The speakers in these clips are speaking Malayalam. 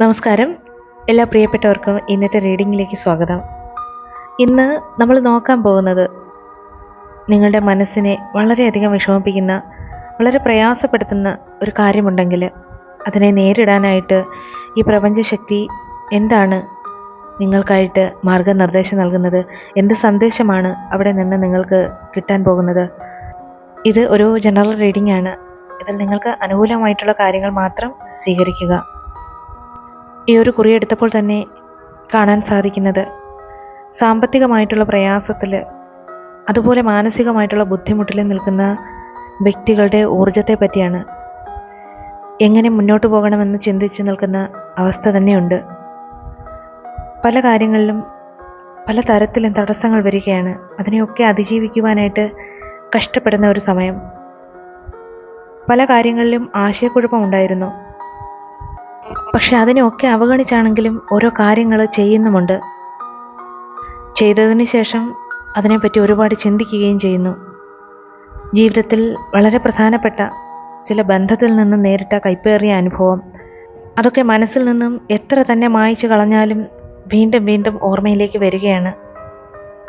നമസ്കാരം. എല്ലാ പ്രിയപ്പെട്ടവർക്കും ഇന്നത്തെ റീഡിങ്ങിലേക്ക് സ്വാഗതം. ഇന്ന് നമ്മൾ നോക്കാൻ പോകുന്നത് നിങ്ങളുടെ മനസ്സിനെ വളരെയധികം വിഷമിപ്പിക്കുന്ന വളരെ പ്രയാസപ്പെടുത്തുന്ന ഒരു കാര്യമുണ്ടെങ്കിൽ അതിനെ നേരിടാനായിട്ട് ഈ പ്രപഞ്ചശക്തി എന്താണ് നിങ്ങൾക്കായിട്ട് മാർഗനിർദ്ദേശം നൽകുന്നത്? എന്ത് സന്ദേശമാണ് അവിടെ നിന്ന് നിങ്ങൾക്ക് കിട്ടാൻ പോകുന്നത്? ഇത് ഒരു ജനറൽ റീഡിംഗ് ആണ്. ഇതിൽ നിങ്ങൾക്ക് അനുകൂലമായിട്ടുള്ള കാര്യങ്ങൾ മാത്രം സ്വീകരിക്കുക. ഈ ഒരു കുറി എടുത്തപ്പോൾ തന്നെ കാണാൻ സാധിക്കുന്നത്. സാമ്പത്തികമായിട്ടുള്ള പ്രയാസത്തിൽ അതുപോലെ മാനസികമായിട്ടുള്ള ബുദ്ധിമുട്ടിൽ നിൽക്കുന്ന വ്യക്തികളുടെ ഊർജത്തെ പറ്റിയാണ് എങ്ങനെ മുന്നോട്ട് പോകണമെന്ന് ചിന്തിച്ച് നിൽക്കുന്ന അവസ്ഥ തന്നെയുണ്ട്. പല കാര്യങ്ങളിലും പല തരത്തിലും തടസ്സങ്ങൾ വരികയാണ്. അതിനെയൊക്കെ അതിജീവിക്കുവാനായിട്ട് കഷ്ടപ്പെടുന്ന ഒരു സമയം. പല കാര്യങ്ങളിലും ആശയക്കുഴപ്പമുണ്ടായിരുന്നു പക്ഷെ അതിനെയൊക്കെ അവഗണിച്ചാണെങ്കിലും ഓരോ കാര്യങ്ങൾ ചെയ്യുന്നുമുണ്ട്. ചെയ്തതിന് ശേഷം അതിനെപ്പറ്റി ഒരുപാട് ചിന്തിക്കുകയും ചെയ്യുന്നു. ജീവിതത്തിൽ വളരെ പ്രധാനപ്പെട്ട ചില ബന്ധത്തിൽ നിന്ന് നേരിട്ട കൈപ്പേറിയ അനുഭവം. അതൊക്കെ മനസ്സിൽ നിന്നും എത്ര തന്നെ മായച്ചു കളഞ്ഞാലും വീണ്ടും വീണ്ടും ഓർമ്മയിലേക്ക് വരികയാണ്.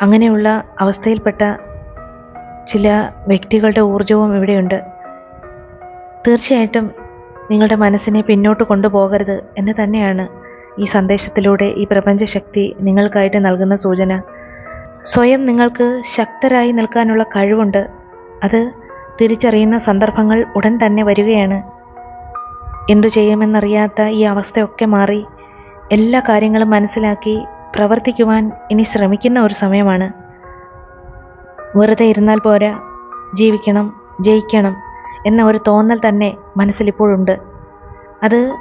അങ്ങനെയുള്ള അവസ്ഥയിൽപ്പെട്ട ചില വ്യക്തികളുടെ ഊർജവും ഇവിടെയുണ്ട്. തീർച്ചയായിട്ടും നിങ്ങളുടെ മനസ്സിനെ പിന്നോട്ട് കൊണ്ടുപോകരുത് എന്ന് തന്നെയാണ് ഈ സന്ദേശത്തിലൂടെ ഈ പ്രപഞ്ചശക്തി നിങ്ങൾക്കായിട്ട് നൽകുന്ന സൂചന. സ്വയം നിങ്ങൾക്ക് ശക്തരായി നിൽക്കാനുള്ള കഴിവുണ്ട്. അത് തിരിച്ചറിയുന്ന സന്ദർഭങ്ങൾ ഉടൻ തന്നെ വരികയാണ്. എന്തു ചെയ്യുമെന്നറിയാത്ത ഈ അവസ്ഥയൊക്കെ മാറി എല്ലാ കാര്യങ്ങളും മനസ്സിലാക്കി പ്രവർത്തിക്കുവാൻ ഇനി ശ്രമിക്കുന്ന ഒരു സമയമാണ്. വെറുതെ ഇരുന്നാൽ പോരാ. ജീവിക്കണം ജയിക്കണം. എന്ന ഒരു തോന്നൽ തന്നെ മനസ്സിലിപ്പോഴുണ്ട്. അത്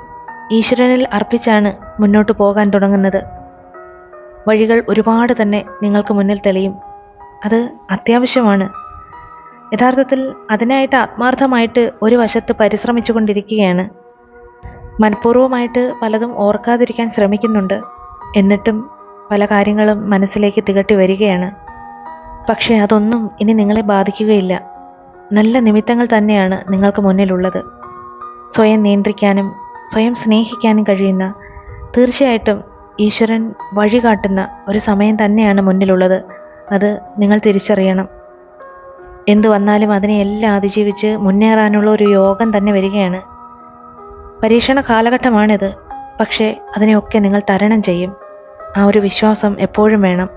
ഈശ്വരനിൽ അർപ്പിച്ചാണ് മുന്നോട്ട് പോകാൻ തുടങ്ങുന്നത്. വഴികൾ ഒരുപാട് തന്നെ നിങ്ങൾക്ക് മുന്നിൽ തെളിയും. അത് അത്യാവശ്യമാണ്. യഥാർത്ഥത്തിൽ അതിനായിട്ട് ആത്മാർത്ഥമായിട്ട് ഒരു വശത്ത് പരിശ്രമിച്ചു കൊണ്ടിരിക്കുകയാണ് മനഃപൂർവമായിട്ട് പലതും ഓർക്കാതിരിക്കാൻ ശ്രമിക്കുന്നുണ്ട്. എന്നിട്ടും പല കാര്യങ്ങളും മനസ്സിലേക്ക് തികട്ടി വരികയാണ്. പക്ഷേ അതൊന്നും ഇനി നിങ്ങളെ ബാധിക്കുകയില്ല. നല്ല നിമിത്തങ്ങൾ തന്നെയാണ് നിങ്ങൾക്ക് മുന്നിലുള്ളത്. സ്വയം നിയന്ത്രിക്കാനും സ്വയം സ്നേഹിക്കാനും കഴിയുന്ന തീർച്ചയായിട്ടും ഈശ്വരൻ വഴി കാട്ടുന്ന ഒരു സമയം തന്നെയാണ് മുന്നിലുള്ളത്. അത് നിങ്ങൾ തിരിച്ചറിയണം. എന്തു വന്നാലും അതിനെയെല്ലാം അതിജീവിച്ച് മുന്നേറാനുള്ള ഒരു യോഗം തന്നെ വരികയാണ്. പരീക്ഷണ കാലഘട്ടമാണിത്. പക്ഷേ അതിനെയൊക്കെ നിങ്ങൾ തരണം ചെയ്യും. ആ ഒരു വിശ്വാസം എപ്പോഴും വേണം.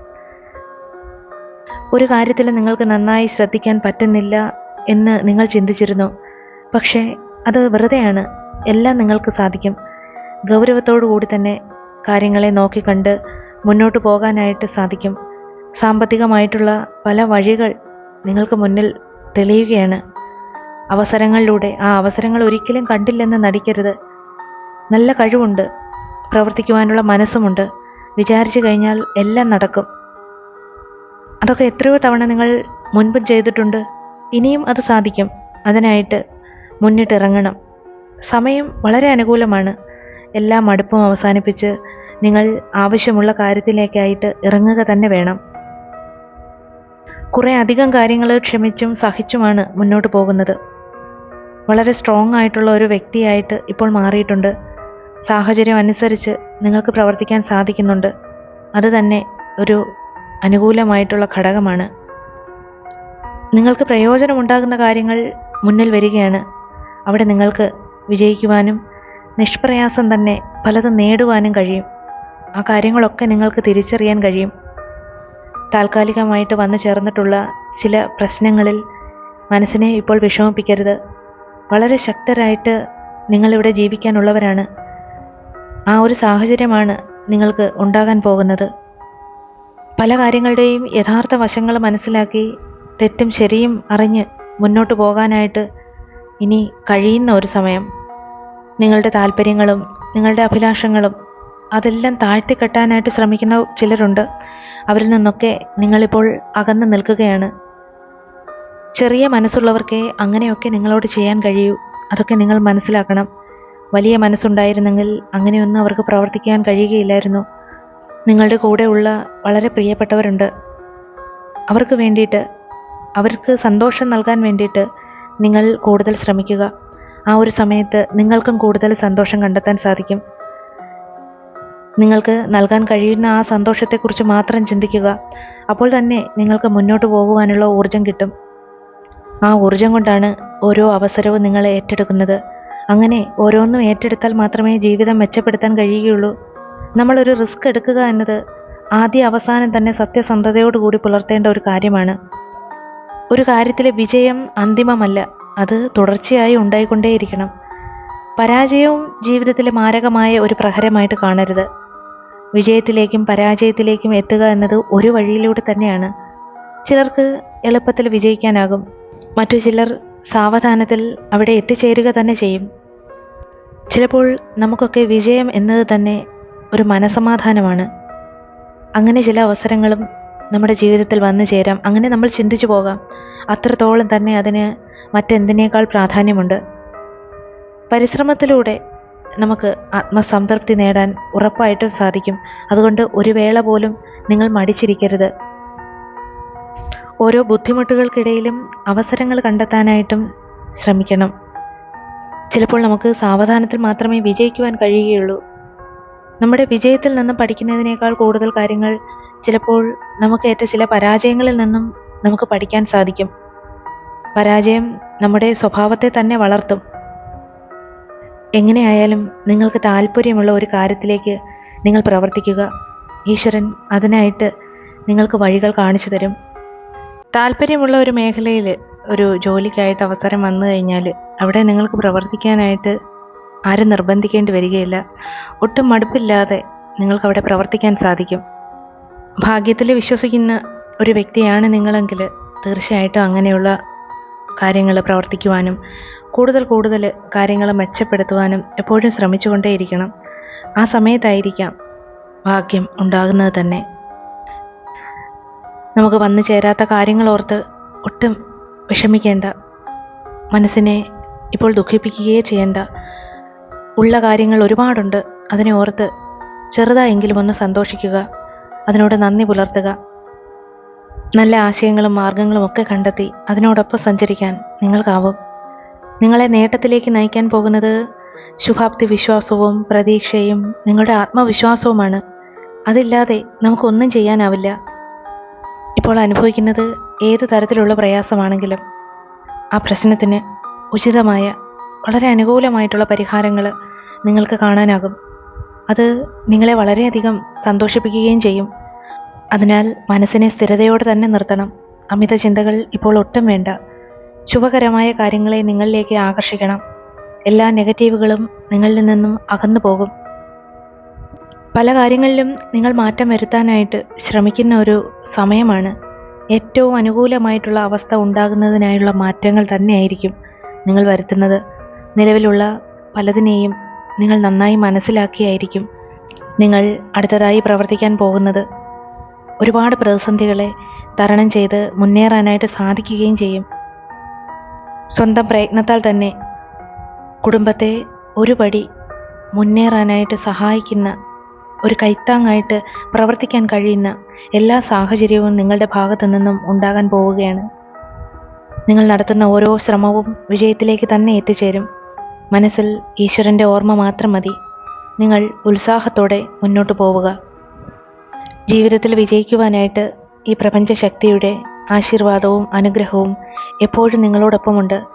ഒരു കാര്യത്തിൽ നിങ്ങൾക്ക് നന്നായി ശ്രദ്ധിക്കാൻ പറ്റുന്നില്ല എന്ന് നിങ്ങൾ ചിന്തിച്ചിരുന്നു. പക്ഷേ അത് വെറുതെയാണ്. എല്ലാം നിങ്ങൾക്ക് സാധിക്കും. ഗൗരവത്തോടു കൂടി തന്നെ കാര്യങ്ങളെ നോക്കിക്കണ്ട് മുന്നോട്ട് പോകാനായിട്ട് സാധിക്കും. സാമ്പത്തികമായിട്ടുള്ള പല വഴികൾ നിങ്ങൾക്ക് മുന്നിൽ തെളിയുകയാണ്. അവസരങ്ങളിലൂടെ ആ അവസരങ്ങൾ ഒരിക്കലും കണ്ടില്ലെന്ന് നടിക്കരുത്. നല്ല കഴിവുണ്ട്. പ്രവർത്തിക്കുവാനുള്ള മനസ്സുമുണ്ട്. വിചാരിച്ചു കഴിഞ്ഞാൽ എല്ലാം നടക്കും. അതൊക്കെ എത്രയോ തവണ നിങ്ങൾ മുൻപും ചെയ്തിട്ടുണ്ട്. ഇനിയും അത് സാധിക്കും. അതിനായിട്ട് മുന്നിട്ടിറങ്ങണം. സമയം വളരെ അനുകൂലമാണ്. എല്ലാ മടുപ്പും അവസാനിപ്പിച്ച് നിങ്ങൾ ആവശ്യമുള്ള കാര്യത്തിലേക്കായിട്ട് ഇറങ്ങുക തന്നെ വേണം. കുറേ അധികം കാര്യങ്ങൾ ക്ഷമിച്ചും സഹിച്ചുമാണ് മുന്നോട്ട് പോകുന്നത്. വളരെ സ്ട്രോങ് ആയിട്ടുള്ള ഒരു വ്യക്തിയായിട്ട് ഇപ്പോൾ മാറിയിട്ടുണ്ട്. സാഹചര്യം അനുസരിച്ച് നിങ്ങൾക്ക് പ്രവർത്തിക്കാൻ സാധിക്കുന്നുണ്ട്. അതുതന്നെ ഒരു അനുകൂലമായിട്ടുള്ള ഘടകമാണ്. നിങ്ങൾക്ക് പ്രയോജനമുണ്ടാകുന്ന കാര്യങ്ങൾ മുന്നിൽ വരികയാണ്. അവിടെ നിങ്ങൾക്ക് വിജയിക്കുവാനും നിഷ്പ്രയാസം തന്നെ പലതും നേടുവാനും കഴിയും. ആ കാര്യങ്ങളൊക്കെ നിങ്ങൾക്ക് തിരിച്ചറിയാൻ കഴിയും. താൽക്കാലികമായിട്ട് വന്നു ചേർന്നിട്ടുള്ള ചില പ്രശ്നങ്ങളിൽ മനസ്സിനെ ഇപ്പോൾ വിഷമിപ്പിക്കരുത്. വളരെ ശക്തരായിട്ട് നിങ്ങളിവിടെ ജീവിക്കാനുള്ളവരാണ്. ആ ഒരു സാഹചര്യമാണ് നിങ്ങൾക്ക് ഉണ്ടാകാൻ പോകുന്നത്. പല കാര്യങ്ങളുടെയും യഥാർത്ഥ വശങ്ങൾ മനസ്സിലാക്കി തെറ്റും ശരിയും അറിഞ്ഞ് മുന്നോട്ട് പോകാനായിട്ട് ഇനി കഴിയുന്ന ഒരു സമയം. നിങ്ങളുടെ താല്പര്യങ്ങളും നിങ്ങളുടെ അഭിലാഷങ്ങളും അതെല്ലാം താഴ്ത്തിക്കെട്ടാനായിട്ട് ശ്രമിക്കുന്ന ചിലരുണ്ട്. അവരിൽ നിന്നൊക്കെ നിങ്ങളിപ്പോൾ അകന്നു നിൽക്കുകയാണ്. ചെറിയ മനസ്സുള്ളവർക്കേ അങ്ങനെയൊക്കെ നിങ്ങളോട് ചെയ്യാൻ കഴിയൂ. അതൊക്കെ നിങ്ങൾ മനസ്സിലാക്കണം. വലിയ മനസ്സുണ്ടായിരുന്നെങ്കിൽ അങ്ങനെയൊന്നും അവർക്ക് പ്രവർത്തിക്കാൻ കഴിയുകയില്ലായിരുന്നു. നിങ്ങളുടെ കൂടെയുള്ള വളരെ പ്രിയപ്പെട്ടവരുണ്ട്. അവർക്ക് വേണ്ടിയിട്ട് അവർക്ക് സന്തോഷം നൽകാൻ വേണ്ടിയിട്ട് നിങ്ങൾ കൂടുതൽ ശ്രമിക്കുക. ആ ഒരു സമയത്ത് നിങ്ങൾക്കും കൂടുതൽ സന്തോഷം കണ്ടെത്താൻ സാധിക്കും. നിങ്ങൾക്ക് നൽകാൻ കഴിയുന്ന ആ സന്തോഷത്തെക്കുറിച്ച് മാത്രം ചിന്തിക്കുക. അപ്പോൾ തന്നെ നിങ്ങൾക്ക് മുന്നോട്ട് പോകുവാനുള്ള ഊർജം കിട്ടും. ആ ഊർജം കൊണ്ടാണ് ഓരോ അവസരവും നിങ്ങൾ ഏറ്റെടുക്കുന്നത്. അങ്ങനെ ഓരോന്നും ഏറ്റെടുത്താൽ മാത്രമേ ജീവിതം മെച്ചപ്പെടുത്താൻ കഴിയുകയുള്ളൂ. നമ്മളൊരു റിസ്ക് എടുക്കുക എന്നത് ആദ്യ അവസാനം തന്നെ സത്യസന്ധതയോടുകൂടി പുലർത്തേണ്ട ഒരു കാര്യമാണ്. ഒരു കാര്യത്തിലെ വിജയം അന്തിമമല്ല. അത് തുടർച്ചയായി ഉണ്ടായിക്കൊണ്ടേയിരിക്കണം. പരാജയവും ജീവിതത്തിലെ മാരകമായ ഒരു പ്രഹരമായിട്ട് കാണരുത്. വിജയത്തിലേക്കും പരാജയത്തിലേക്കും എത്തുക എന്നത് ഒരു വഴിയിലൂടെ തന്നെയാണ്. ചിലർക്ക് എളുപ്പത്തിൽ വിജയിക്കാനാകും. മറ്റു ചിലർ സാവധാനത്തിൽ അവിടെ എത്തിച്ചേരുക തന്നെ ചെയ്യും. ചിലപ്പോൾ നമുക്കൊക്കെ വിജയം എന്നത് തന്നെ ഒരു മനസമാധാനമാണ്. അങ്ങനെ ചില അവസരങ്ങളും നമ്മുടെ ജീവിതത്തിൽ വന്നു ചേരാം. അങ്ങനെ നമ്മൾ ചിന്തിച്ചു പോകാം. അത്രത്തോളം തന്നെ അതിന് മറ്റെന്തിനേക്കാൾ പ്രാധാന്യമുണ്ട്? പരിശ്രമത്തിലൂടെ നമുക്ക് ആത്മസംതൃപ്തി നേടാൻ ഉറപ്പായിട്ടും സാധിക്കും. അതുകൊണ്ട് ഒരു വേള പോലും നിങ്ങൾ മടിച്ചിരിക്കരുത്. ഓരോ ബുദ്ധിമുട്ടുകൾക്കിടയിലും അവസരങ്ങൾ കണ്ടെത്താനായിട്ടും ശ്രമിക്കണം. ചിലപ്പോൾ നമുക്ക് സാവധാനത്തിൽ മാത്രമേ വിജയിക്കുവാൻ കഴിയുകയുള്ളൂ. നമ്മുടെ വിജയത്തിൽ നിന്ന് പഠിക്കുന്നതിനേക്കാൾ കൂടുതൽ കാര്യങ്ങൾ ചിലപ്പോൾ നമുക്കേറ്റ ചില പരാജയങ്ങളിൽ നിന്നും നമുക്ക് പഠിക്കാൻ സാധിക്കും. പരാജയം നമ്മുടെ സ്വഭാവത്തെ തന്നെ വളർത്തും. എങ്ങനെയായാലും നിങ്ങൾക്ക് താല്പര്യമുള്ള ഒരു കാര്യത്തിലേക്ക് നിങ്ങൾ പ്രവർത്തിക്കുക. ഈശ്വരൻ അതിനായിട്ട് നിങ്ങൾക്ക് വഴികൾ കാണിച്ചു തരും. താല്പര്യമുള്ള ഒരു മേഖലയിൽ ഒരു ജോലിക്കായിട്ട് അവസരം വന്നു കഴിഞ്ഞാൽ അവിടെ നിങ്ങൾക്ക് പ്രവർത്തിക്കാനായിട്ട് ആരും നിർബന്ധിക്കേണ്ടി വരികയില്ല. ഒട്ടും മടുപ്പില്ലാതെ നിങ്ങൾക്ക് അവിടെ പ്രവർത്തിക്കാൻ സാധിക്കും. ഭാഗ്യത്തിൽ വിശ്വസിക്കുന്ന ഒരു വ്യക്തിയാണ് നിങ്ങളെങ്കിൽ തീർച്ചയായിട്ടും അങ്ങനെയുള്ള കാര്യങ്ങൾ പ്രവർത്തിക്കുവാനും കൂടുതൽ കൂടുതൽ കാര്യങ്ങൾ മെച്ചപ്പെടുത്തുവാനും എപ്പോഴും ശ്രമിച്ചുകൊണ്ടേയിരിക്കണം. ആ സമയത്തായിരിക്കാം ഭാഗ്യം ഉണ്ടാകുന്നത് തന്നെ. നമുക്ക് വന്നു ചേരാത്ത കാര്യങ്ങൾ ഓർത്ത് ഒട്ടും വിഷമിക്കേണ്ട. മനസ്സിനെ ഇപ്പോൾ ദുഃഖിപ്പിക്കുകയേ ചെയ്യേണ്ട. ഉള്ള കാര്യങ്ങൾ ഒരുപാടുണ്ട്. അതിനെ ഓർത്ത് ചെറുതായെങ്കിലും ഒന്ന് സന്തോഷിക്കുക. അതിനോട് നന്ദി പുലർത്തുക. നല്ല ആശയങ്ങളും മാർഗങ്ങളും ഒക്കെ കണ്ടെത്തി അതിനോടൊപ്പം സഞ്ചരിക്കാൻ നിങ്ങൾക്കാവും. നിങ്ങളെ നേട്ടത്തിലേക്ക് നയിക്കാൻ പോകുന്നത് ശുഭാപ്തി വിശ്വാസവും പ്രതീക്ഷയും നിങ്ങളുടെ ആത്മവിശ്വാസവുമാണ്. അതില്ലാതെ നമുക്കൊന്നും ചെയ്യാനാവില്ല. ഇപ്പോൾ അനുഭവിക്കുന്നത് ഏതു തരത്തിലുള്ള പ്രയാസമാണെങ്കിലും ആ പ്രശ്നത്തിന് ഉചിതമായ വളരെ അനുകൂലമായിട്ടുള്ള പരിഹാരങ്ങൾ നിങ്ങൾക്ക് കാണാനാകും. അത് നിങ്ങളെ വളരെയധികം സന്തോഷിപ്പിക്കുകയും ചെയ്യും. അതിനാൽ മനസ്സിനെ സ്ഥിരതയോടെ തന്നെ നിർത്തണം. അമിത ചിന്തകൾ ഇപ്പോൾ ഒട്ടും വേണ്ട. ശുഭകരമായ കാര്യങ്ങളെ നിങ്ങളിലേക്ക് ആകർഷിക്കണം. എല്ലാ നെഗറ്റീവുകളും നിങ്ങളിൽ നിന്നും അകന്നു പോകും. പല കാര്യങ്ങളിലും നിങ്ങൾ മാറ്റം വരുത്താനായിട്ട് ശ്രമിക്കുന്ന ഒരു സമയമാണ്. ഏറ്റവും അനുകൂലമായിട്ടുള്ള അവസ്ഥ ഉണ്ടാകുന്നതിനായുള്ള മാറ്റങ്ങൾ തന്നെയായിരിക്കും നിങ്ങൾ വരുത്തുന്നത്. നിലവിലുള്ള പലതിനെയും നിങ്ങൾ നന്നായി മനസ്സിലാക്കിയായിരിക്കും നിങ്ങൾ അടുത്തതായി പ്രവർത്തിക്കാൻ പോകുന്നത്. ഒരുപാട് പ്രതിസന്ധികളെ തരണം ചെയ്ത് മുന്നേറാനായിട്ട് സാധിക്കുകയും ചെയ്യും. സ്വന്തം പ്രയത്നത്താൽ തന്നെ കുടുംബത്തെ ഒരുപടി മുന്നേറാനായിട്ട് സഹായിക്കുന്ന ഒരു കൈത്താങ്ങായിട്ട് പ്രവർത്തിക്കാൻ കഴിയുന്ന എല്ലാ സാഹചര്യവും നിങ്ങളുടെ ഭാഗത്തു നിന്നും ഉണ്ടാകാൻ പോവുകയാണ്. നിങ്ങൾ നടത്തുന്ന ഓരോ ശ്രമവും വിജയത്തിലേക്ക് തന്നെ എത്തിച്ചേരും. മനസ്സിൽ ഈശ്വരന്റെ ഓർമ്മ മാത്രം മതി. നിങ്ങൾ ഉത്സാഹത്തോടെ മുന്നോട്ട് പോവുക. ജീവിതത്തിൽ വിജയിക്കുവാനായിട്ട് ഈ പ്രപഞ്ച ശക്തിയുടെ ആശീർവാദവും അനുഗ്രഹവും എപ്പോഴും നിങ്ങളോടൊപ്പമുണ്ട്.